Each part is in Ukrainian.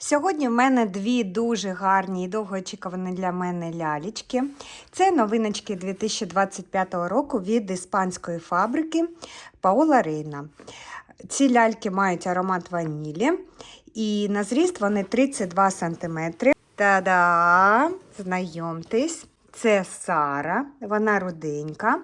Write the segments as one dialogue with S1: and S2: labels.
S1: Сьогодні в мене дві дуже гарні і довгоочікувані для мене лялечки. Це новиночки 2025 року від іспанської фабрики Паола Рейна. Ці ляльки мають аромат ванілі і на зріст вони 32 см. Та-да! Знайомтесь, це Сара, вона руденька.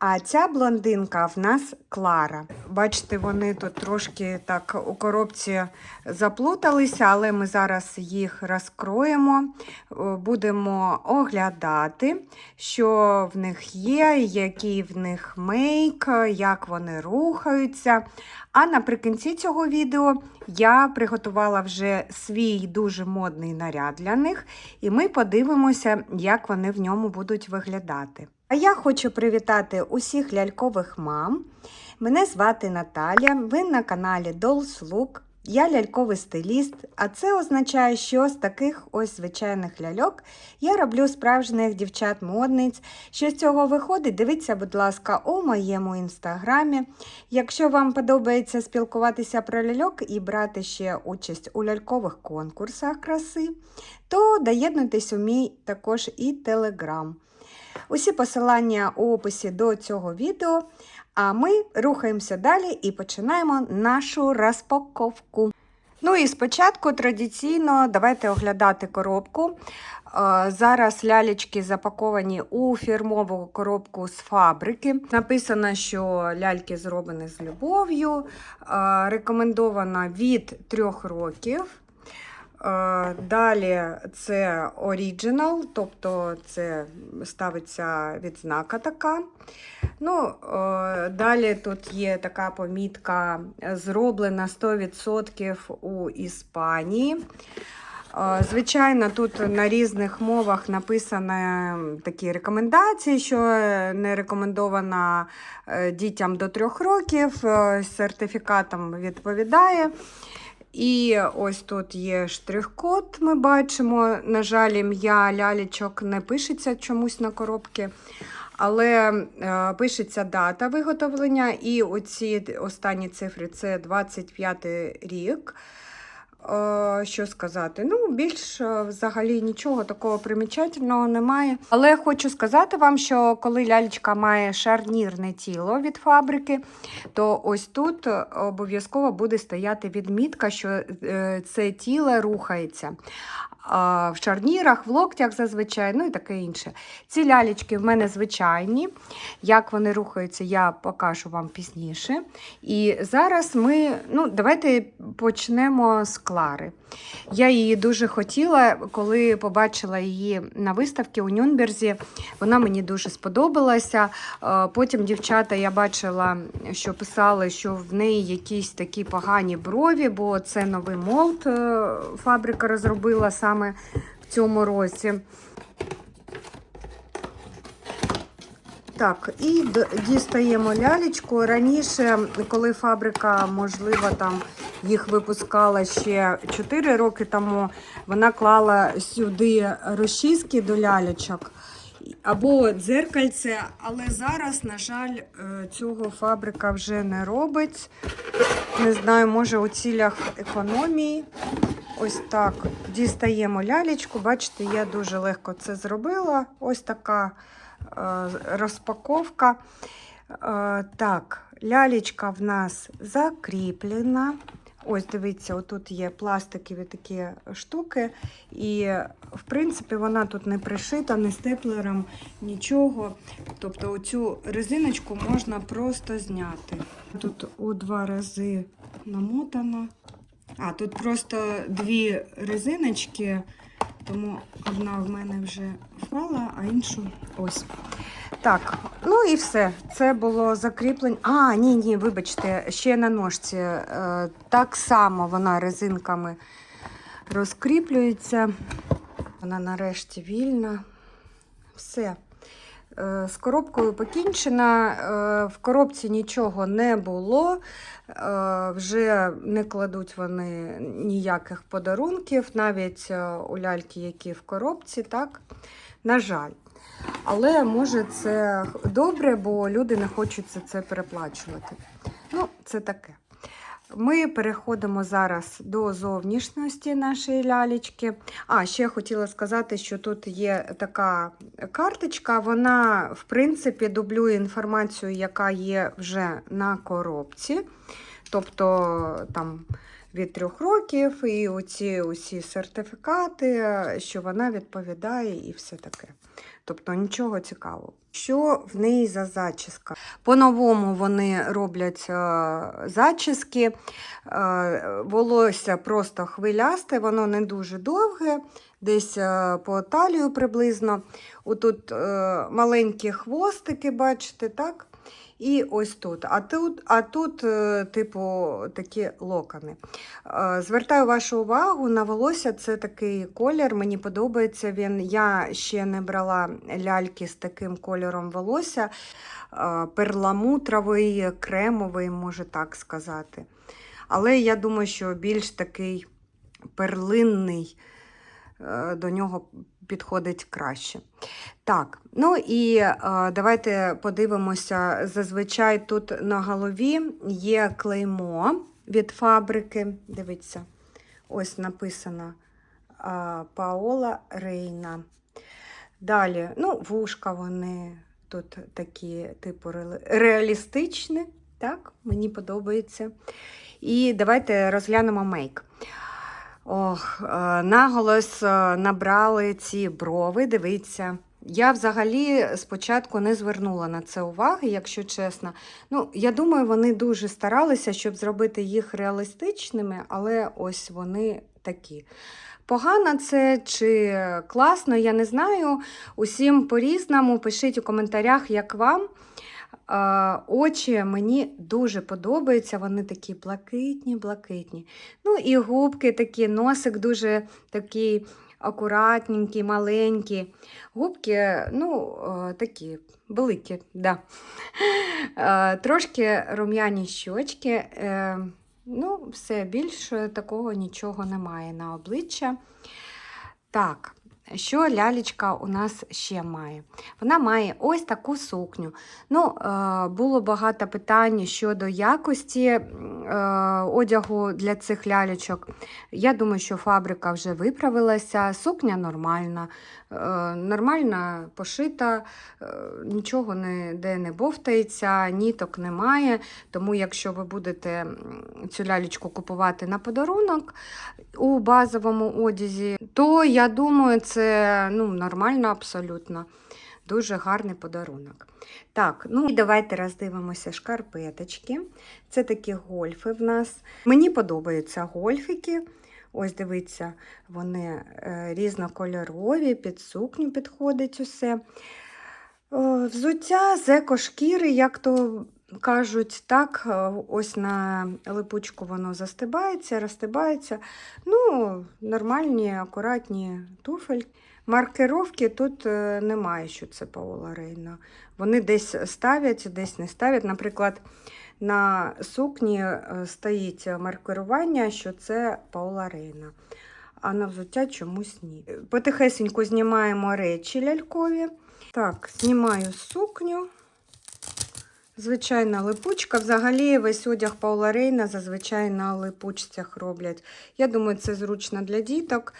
S1: А ця блондинка в нас Клара. Бачите, вони тут трошки так у коробці заплуталися, але ми зараз їх розкроємо, е, будемо оглядати, що в них є, який в них мейк, як вони рухаються. А наприкінці цього відео я приготувала вже свій дуже модний наряд для них, і ми подивимося, як вони в ньому будуть виглядати. А я хочу привітати усіх лялькових мам. Мене звати Наталя, ви на каналі Dolls Look. Я ляльковий стиліст, а це означає, що з таких ось звичайних ляльок я роблю справжніх дівчат-модниць. Що з цього виходить, дивіться, будь ласка, у моєму інстаграмі. Якщо вам подобається спілкуватися про ляльок і брати ще участь у лялькових конкурсах краси, то доєднуйтесь у мій також і телеграм. Усі посилання у описі до цього відео. А ми рухаємося далі і починаємо нашу розпаковку. Ну і спочатку традиційно давайте оглядати коробку. Е, Зараз лялечки запаковані у фірмову коробку з фабрики. Написано, що ляльки зроблені з любов'ю. Е, Рекомендовано від 3 років. Далі це оріджинал, тобто це ставиться відзнака така. Ну, Далі тут є така помітка, зроблена 100% у Іспанії. Звичайно, тут на різних мовах написані такі рекомендації, що не рекомендована е, дітям до 3 років, е, сертифікатом відповідає. І ось тут є штрих-код, ми бачимо. На жаль, ім'я лялічок не пишеться чомусь на коробки, але е, пишеться дата виготовлення, і оці останні цифри це 25 рік. Е, Що сказати? Ну, більш е, взагалі нічого такого примічательного немає. Але хочу сказати вам, що коли лялечка має шарнірне тіло від фабрики, то ось тут е, обов'язково буде стояти відмітка, що це тіло рухається. В шарнірах, в локтях зазвичай, ну і таке інше. Ці лялечки в мене звичайні. Як вони рухаються, я покажу вам пізніше. І зараз ми, ну, давайте почнемо з Клари. Я її дуже хотіла, коли побачила її на виставці у Нюнберзі. Вона мені дуже сподобалася. Е, Потім дівчата я бачила, що писали, що в неї якісь такі погані брові, бо це новий молд е, фабрика розробила саме в цьому році. Так, і дістаємо лялечку. Раніше, коли фабрика, можливо, там їх випускала ще 4 роки тому, вона клала сюди розчіски до лялечок або дзеркальце, але зараз, на жаль, е, цього фабрика вже не робить. Не знаю, може у цілях економії. Ось так дістаємо лялечку. Бачите, я дуже легко це зробила. Ось така е, розпаковка. Е, так, лялечка в нас закріплена. Ось, дивіться, отут є пластикові такі штуки. І, в принципі, вона тут не пришита, не степлером, нічого. Тобто оцю резиночку можна просто зняти. Тут у два рази намотано. А, тут просто дві резиночки, тому одна в мене вже впала, а іншу ось. Так, ну і все. Це було закріплення. А, ні, ні, вибачте, ще на ножці. Е, так само вона резинками розкріплюється. Вона нарешті вільна. Все. Е, З коробкою покінчена. Е, В коробці нічого не було. Вже не кладуть вони ніяких подарунків, навіть у ляльки, які в коробці, так? На жаль. Але може це добре, бо люди не хочуть це переплачувати. Ну, це таке. Ми переходимо зараз до зовнішності нашої лялечки. А, ще хотіла сказати, що тут є така карточка, вона, в принципі, дублює інформацію, яка є вже на коробці. Тобто там від трьох років, і оці усі сертифікати, що вона відповідає і все таке. Тобто нічого цікавого. Що в неї за зачіска? По-новому вони роблять е, зачіски. Е, волосся просто хвилясте, воно не дуже довге, десь е, по талію приблизно. Отут маленькі хвостики, бачите, так? І ось тут. А тут, а тут е, типу, такі локони. Е, Звертаю вашу увагу на волосся, це такий колір, мені подобається він. Я ще не брала ляльки з таким кольором волосся. Е, Перламутровий, кремовий, можу так сказати. Але я думаю, що більш такий перлинний до нього підходить краще. Так, ну і е, давайте подивимося. Зазвичай тут на голові є клеймо від фабрики. Дивіться, ось написано е, Паола Рейна. Далі, ну, вушка вони тут такі, типу, реалістичні. Так, мені подобається. І давайте розглянемо мейк. Ох, е, наголос е, набрали ці брови. Дивіться. Я взагалі спочатку не звернула на це уваги, якщо чесно. Ну, я думаю, вони дуже старалися, щоб зробити їх реалістичними, але ось вони такі. Погано це чи класно, я не знаю. Усім по-різному. Пишіть у коментарях, як вам. Очі мені дуже подобаються, вони такі блакитні, блакитні. Ну і губки такі, носик дуже такий акуратненький, маленький. Губки, ну, е, такі великі, да. Е, Трошки рум'яні щочки. е, Ну, все, більше такого нічого немає на обличчя. Так, що лялечка у нас ще має? Вона має ось таку сукню. Ну, е, було багато питань щодо якості е, одягу для цих лялечок. Я думаю, що фабрика вже виправилася, сукня нормальна, е, нормально пошита, нічого не, де не бовтається, ніток немає. Тому, якщо ви будете цю лялечку купувати на подарунок у базовому одязі, то я думаю, це ну, нормально абсолютно. Дуже гарний подарунок. Так, ну і давайте роздивимося шкарпеточки. Це такі гольфи в нас. Мені подобаються гольфики. Ось дивіться, вони е, різнокольорові, під сукню підходить усе. Взуття з екошкіри, як то кажуть, так, е, ось на липучку воно застибається, розстибається. Ну, нормальні, акуратні туфель. Маркировки тут е, немає, що це Паола Рейна. Вони десь ставлять, десь не ставлять. Наприклад, на сукні е, стоїть маркерування, що це Паола Рейна, а на взуття чомусь ні. Потихесеньку знімаємо речі лялькові. Так, знімаю сукню. Звичайна липучка. Взагалі весь одяг Паула Рейна зазвичай на липучцях роблять. Я думаю, це зручно для діток,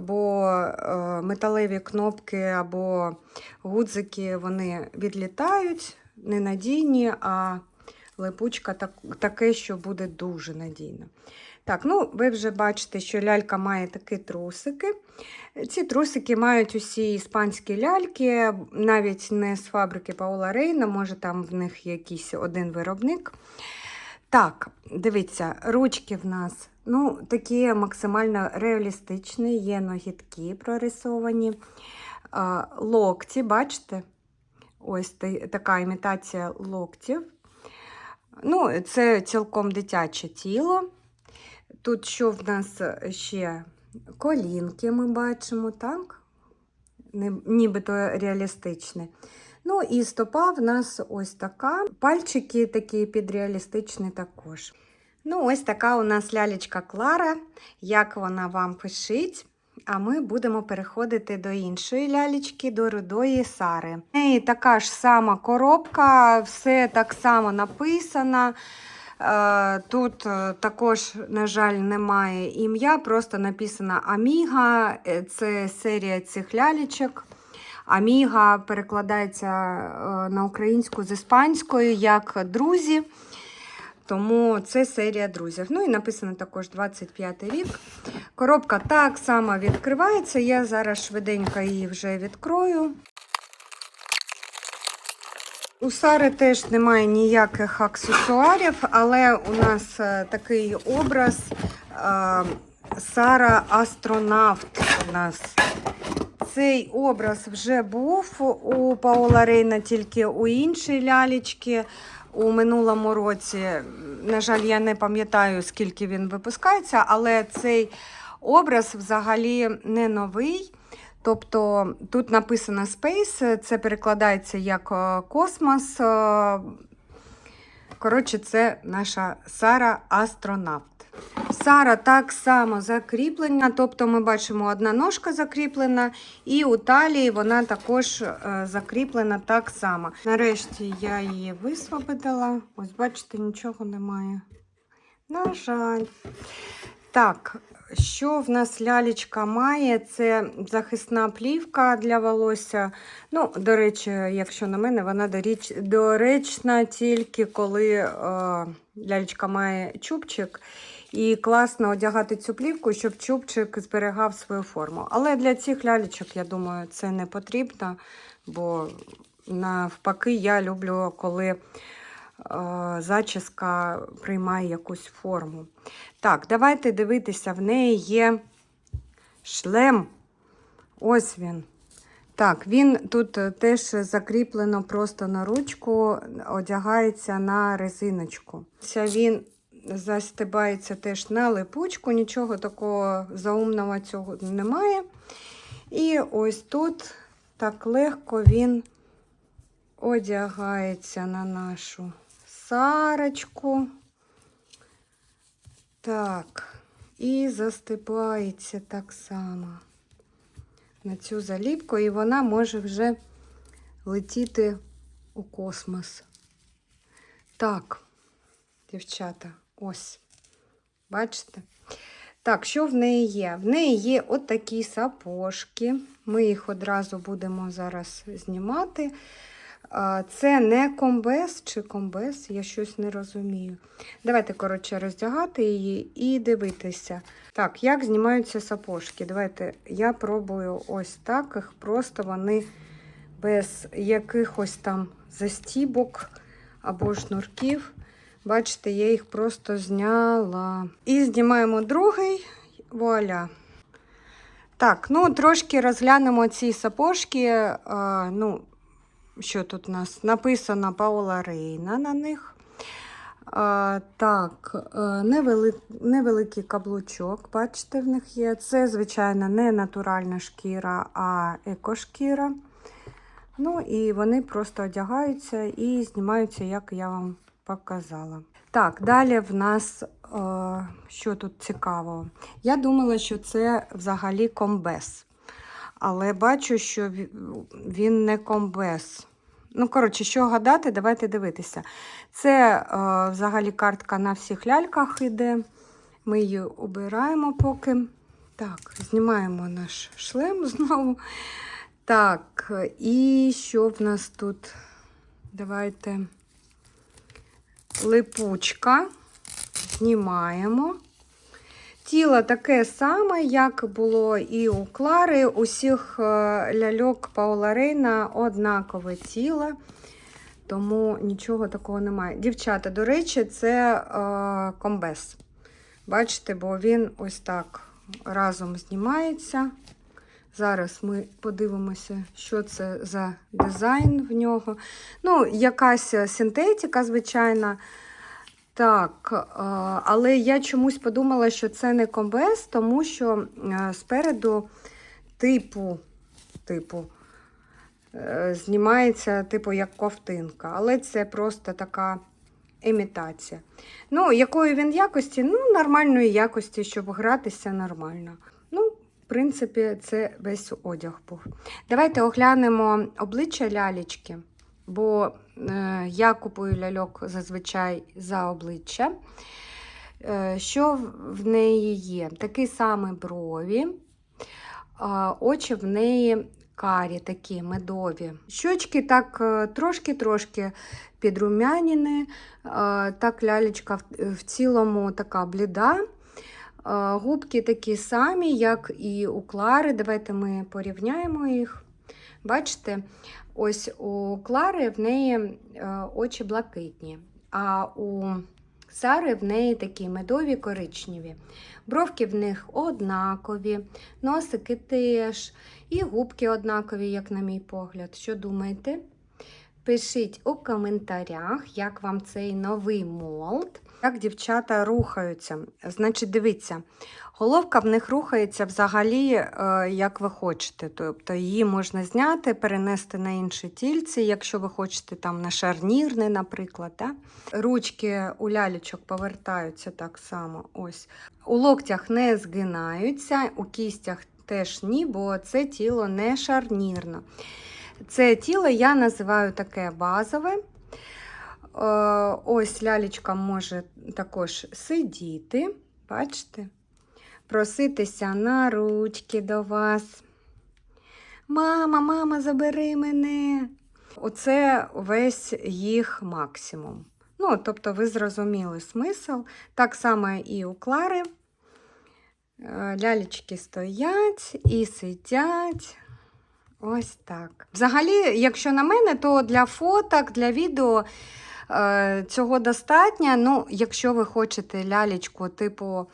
S1: бо е, металеві кнопки або гудзики вони відлітають, ненадійні, а липучка так, таке, що буде дуже надійно. Так, ну ви вже бачите, що лялька має такі трусики. Ці трусики мають усі іспанські ляльки, навіть не з фабрики Паула Рейна, може там в них якийсь один виробник. Так, дивіться, ручки в нас ну, такі максимально реалістичні, є ногітки прорисовані. Локті, бачите? Ось така імітація локтів. Ну, це цілком дитяче тіло. Тут що в нас ще колінки ми бачимо, так? Нібито реалістичне. Ну і стопа в нас ось така. Пальчики такі підреалістичні також. Ну, ось така у нас лялечка Клара. Як вона вам пишіть. А ми будемо переходити до іншої лялечки, до рудої Сари. В неї така ж сама коробка, все так само написано. Е, Тут е, також, на жаль, немає ім'я, просто написано Аміга. Е, Це серія цих лялечок. Аміга перекладається на українську з іспанською як друзі. Тому це серія друзів. Ну і написано також 25 рік. Коробка так само відкривається. Я зараз швиденько її вже відкрою. У Сари теж немає ніяких аксесуарів, але у нас е, такий образ е, Сара астронавт. У нас. Цей образ вже був у Паула Рейна, тільки у іншій лялечки у минулому році. На жаль, я не пам'ятаю, скільки він випускається, але цей образ взагалі не новий. Тобто тут написано Space, це перекладається як е, космос. е, Коротше, це наша Сара астронавт. Сара так само закріплена, тобто ми бачимо одна ножка закріплена, і у талії вона також е, закріплена так само. Нарешті я її висвободила. Ось, бачите, нічого немає. На жаль. Так, що в нас лялечка має? Це захисна плівка для волосся. Ну, до речі, якщо на мене, вона доріч... доречна тільки коли е, лялечка має чубчик. І класно одягати цю плівку, щоб чубчик зберігав свою форму. Але для цих лялечок, я думаю, це не потрібно, бо навпаки, я люблю, коли е, зачіска приймає якусь форму. Так, давайте дивитися, в неї є шлем. Ось він. Так, він тут е, теж закріплено просто на ручку, одягається на резиночку. Він застибається теж на липучку, нічого такого заумного цього немає. І ось тут так легко він одягається на нашу сарочку. Так, і застибається так само на цю заліпку, і вона може вже летіти у космос. Так, дівчата, ось. Бачите? Так, що в неї є? В неї є отакі сапожки. Ми їх одразу будемо зараз знімати. Це не комбез чи комбез, я щось не розумію. Давайте, коротше, роздягати її і дивитися. Так, як знімаються сапожки? Давайте я пробую ось так. Їх просто вони без якихось там застібок або шнурків. Бачите, я їх просто зняла. І знімаємо другий вуаля. Так, ну трошки розглянемо ці сапожки. А, ну, що тут у нас? Написано Паула Рейна на них. А, так, е, невели... невеликий каблучок, бачите, в них є. Це, звичайно, не натуральна шкіра, а екошкіра. Ну, і вони просто одягаються і знімаються, як я вам показала. Так, далі в нас е, що тут цікавого? Я думала, що це взагалі комбез. Але бачу, що він не комбез. Ну, коротше, що гадати, давайте дивитися. Це е, взагалі картка на всіх ляльках йде. Ми її обираємо поки. Так, знімаємо наш шлем знову. Так, і що в нас тут? Давайте липучка. Знімаємо. Тіло таке саме, як було і у Клари. Усіх е, ляльок Паула Рейна однакове тіло, тому нічого такого немає. Дівчата, до речі, це е, комбез. Бачите, бо він ось так разом знімається. Зараз ми подивимося, що це за дизайн в нього. Ну, якась синтетика, звичайно. Так, е, але я чомусь подумала, що це не комбез, тому що е, спереду типу, типу, е, знімається типу як ковтинка, але це просто така імітація. Ну, якої він якості? Ну, нормальної якості, щоб гратися нормально. Ну, в принципі, це весь одяг був. Давайте оглянемо обличчя лялечки. Бо е, я купую ляльок зазвичай за обличчя. Е, що в- неї є? Такі самі брові, очі в неї карі, такі медові. Щочки так е, трошки-трошки підрумяніни. Так лялечка в, цілому така бліда. Губки такі самі, як і у Клари. Давайте ми порівняємо їх. Бачите, ось у Клари в неї е, очі блакитні, а у Сари в неї такі медові коричневі. Бровки в них однакові, носики теж, і губки однакові, як на мій погляд. Що думаєте? Пишіть у коментарях, як вам цей новий молд. Як дівчата рухаються. Значить, дивіться, головка в них рухається взагалі, е, як ви хочете. Тобто її можна зняти, перенести на інші тільці, якщо ви хочете там на шарнірне, наприклад. Да? Ручки у лялечок повертаються так само. Ось. У локтях не згинаються, у кістях теж ні, бо це тіло не шарнірно. Це тіло я називаю таке базове. Е, Ось лялечка може також сидіти, бачите, проситися на ручки до вас. Мама, мама, забери мене. Оце весь їх максимум. Ну, тобто, ви зрозуміли смисл. Так само і у Клари. Е, Лялечки стоять і сидять. Ось так. Взагалі, якщо на мене, то для фоток, для відео е, цього достатньо. Ну, якщо ви хочете лялечку, типу,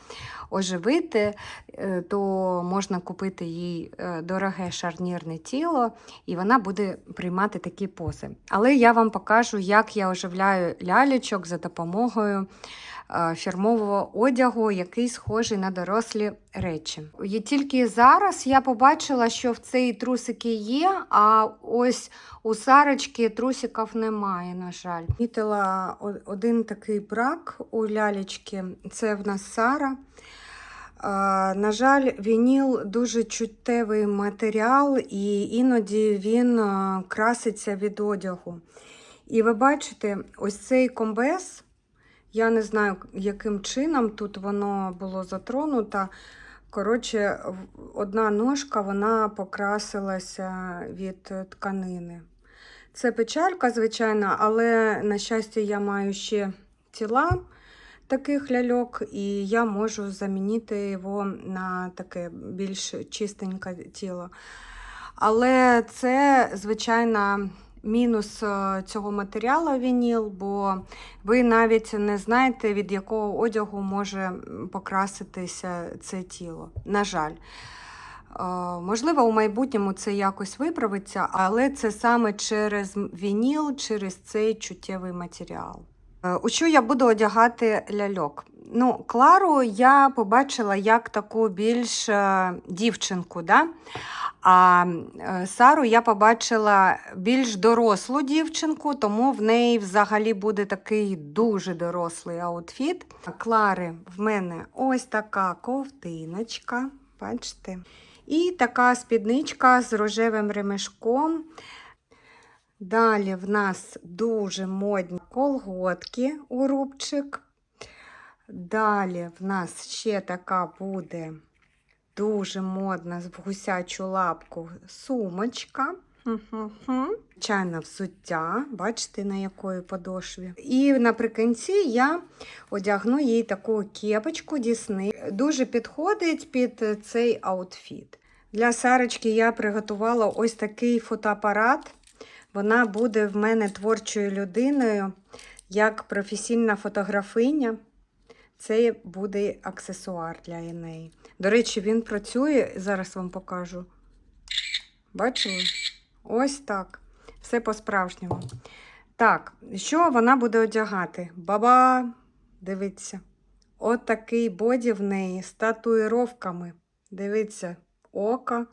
S1: оживити, е, то можна купити їй е, дороге шарнірне тіло, і вона буде приймати такі пози. Але я вам покажу, як я оживляю лялечок за допомогою фірмового одягу, який схожий на дорослі речі. І тільки зараз я побачила, що в цій трусики є, а ось у Сарочки трусиків немає, на жаль. Мітила один такий брак у лялечки, це в нас Сара. На жаль, вініл дуже чуттєвий матеріал, і іноді він краситься від одягу. І ви бачите, ось цей комбез, я не знаю, яким чином тут воно було затронуто. Коротше, одна ножка вона покрасилася від е, тканини. Це печалька, звичайно, але, на щастя, я маю ще тіла таких ляльок, і я можу замінити його на таке більш чистеньке тіло. Але це, звичайно, мінус е, цього матеріалу вініл, бо ви навіть не знаєте, від якого одягу може покраситися це тіло. На жаль. Е, Можливо, у майбутньому це якось виправиться, але це саме через вініл, через цей чуттєвий матеріал. Е, У що я буду одягати ляльок? Ну, Клару я побачила як таку більш е, дівчинку, да? а е, Сару я побачила більш дорослу дівчинку, тому в неї взагалі буде такий дуже дорослий аутфіт. Клари в мене ось така ковтиночка, бачите? І така спідничка з рожевим ремешком. Далі в нас дуже модні колготки у рубчик. Далі в нас ще така буде дуже модна в гусячу лапку сумочка. Чайне взуття, бачите, на якої подошві. І наприкінці я одягну їй таку кепочку Дісни. Дуже підходить під цей аутфіт. Для Сарочки я приготувала ось такий фотоапарат. Вона буде в мене творчою людиною, як професійна фотографиня. Це буде аксесуар для неї. До речі, він працює, зараз вам покажу. Бачили? Ось так. Все по-справжньому. Так, що вона буде одягати? Баба, дивіться. От такий боді в неї з татуїровками. Дивіться, око.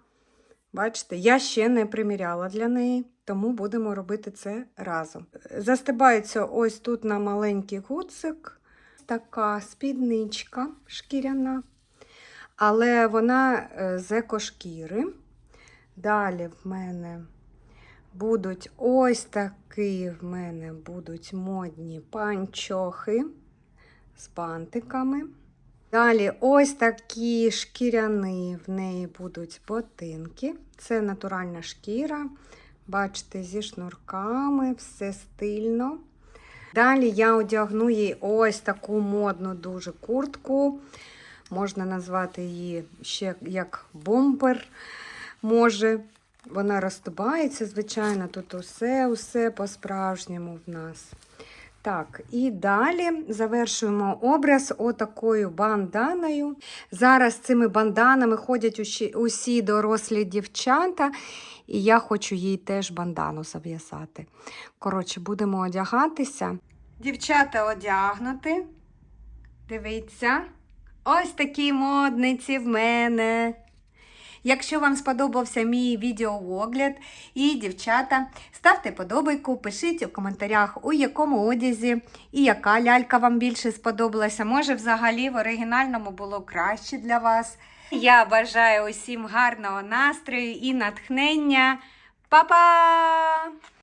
S1: Бачите, я ще не приміряла для неї, тому будемо робити це разом. Застибається ось тут на маленький гудзик така спідничка шкіряна, але вона е, з екошкіри. Далі в мене будуть ось такі в мене будуть модні панчохи з бантиками. Далі ось такі шкіряні в неї будуть ботинки. Це натуральна шкіра. Бачите, зі шнурками, все стильно. Далі я одягну їй ось таку модну дуже куртку. Можна назвати її ще як бомбер. Може, вона розступається, звичайно, тут усе, усе по-справжньому в нас. Так, і далі завершуємо образ отакою банданою. Зараз цими банданами ходять усі дорослі дівчата, і я хочу їй теж бандану зав'язати. Коротше, будемо одягатися. Дівчата одягнути. Дивіться, ось такі модниці в мене. Якщо вам сподобався мій відеоогляд і дівчата, ставте подобайку, пишіть у коментарях, у якому одязі і яка лялька вам більше сподобалася. Може, взагалі в оригінальному було краще для вас. Я бажаю усім гарного настрою і натхнення. Па-па!